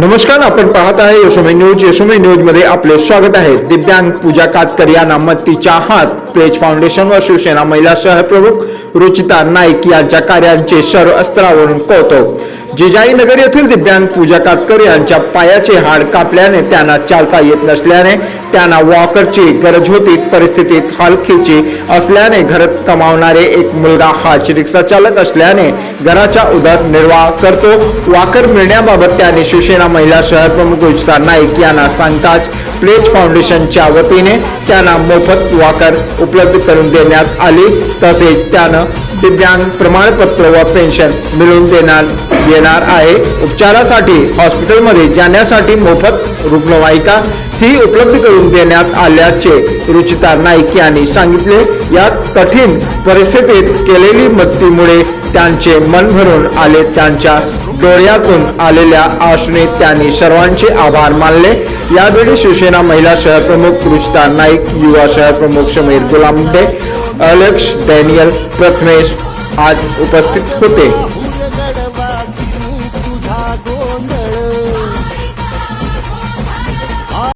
नमस्कार आपण पाहत आहे यशोमय न्यूज. यशोमय न्यूजमध्ये आपले स्वागत आहे. दिव्यांग पूजा कातकर यांना मत्तीच्या हात पेज फाउंडेशन व शिवसेना महिला सहप्रमुख रुचिता नाईक यांच्या कार्यांचे सर्व स्तरावरून कौतुक. जिजाई नगर येथील दिव्यांग पूजा कातकर यांच्या पायाचे हाड कापल्याने त्यांना चालता येत नसल्याने त्यांना वॉकरची गरज होती. परिस्थितीत हलकीची असल्याने घरात कमावणारे एक मुलगा हाच रिक्षा चालक असल्याने घराचा उदरनिर्वाह करतो. वाकर मिळण्याबाबत त्यांनी शिवसेना महिला शहर प्रमुख रुचिता नाईक यांना सांगताच प्लेज फाउंडेशनच्या वतीने त्यांना मोफत वाकर उपलब्ध करून देण्यात आली. तसेच त्यानं दिव्यांग प्रमाणपत्र व पेन्शन मिळवून देण्यात येणार आहे. उपचारासाठी हॉस्पिटलमध्ये जाण्यासाठी मोफत रुग्णवाहिका ही उपलब्ध करून देण्यात आल्याचे रुचिता नाईक यांनी सांगितले. या कठीण परिस्थितीत केलेली मदतीमुळे त्यांचे मन भरून आले. त्यांच्या डोळ्यातून आलेल्या आशने त्यांनी सर्वांचे आभार मानले. यावेळी शिवसेना महिला शहर प्रमुख रुचिता नाईक युवा शहर प्रमुख समीर गुलामडे अलक्ष डॅनियल प्रथमेश आज उपस्थित होते.